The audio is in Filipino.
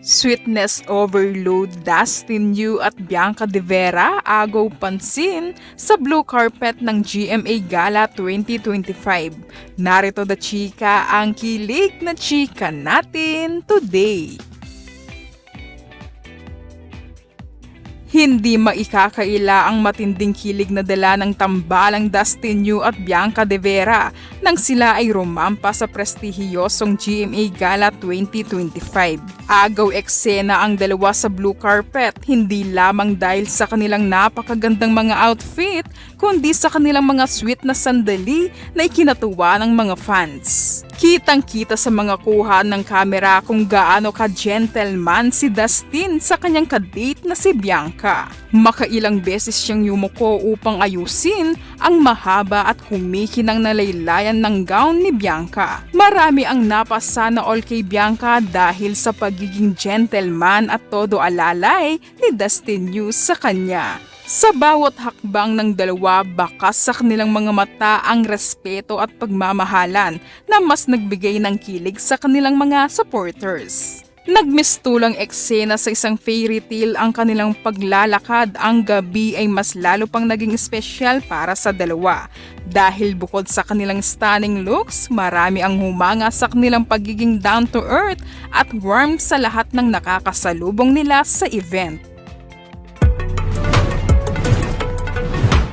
Sweetness overload Dustin Yu at Bianca De Vera agaw pansin sa blue carpet ng GMA Gala 2025. Narito the chika ang kilig na chika natin today. Hindi maikakaila ang matinding kilig na dala ng tambalang Dustin Yu at Bianca De Vera nang sila ay rumampa sa prestihiyosong GMA Gala 2025. Agaw eksena ang dalawa sa blue carpet hindi lamang dahil sa kanilang napakagandang mga outfit kundi sa kanilang mga sweet na sandali na ikinatuwa ng mga fans. Kitang-kita sa mga kuha ng kamera kung gaano ka-gentleman si Dustin sa kanyang kadate na si Bianca. Makailang beses siyang yumuko upang ayusin ang mahaba at kumikinang nalaylayan ng gown ni Bianca. Marami ang napasa na all kay Bianca dahil sa pagiging gentleman at todo alalay ni Dustin Yu sa kanya. Sa bawat hakbang ng dalawa, bakas sa kanilang mga mata ang respeto at pagmamahalan na mas nagbigay ng kilig sa kanilang mga supporters. Nagmistulang eksena sa isang fairy tale ang kanilang paglalakad. Ang gabi ay mas lalo pang naging espesyal para sa dalawa. Dahil bukod sa kanilang stunning looks, marami ang humanga sa kanilang pagiging down to earth at warm sa lahat ng nakakasalubong nila sa event.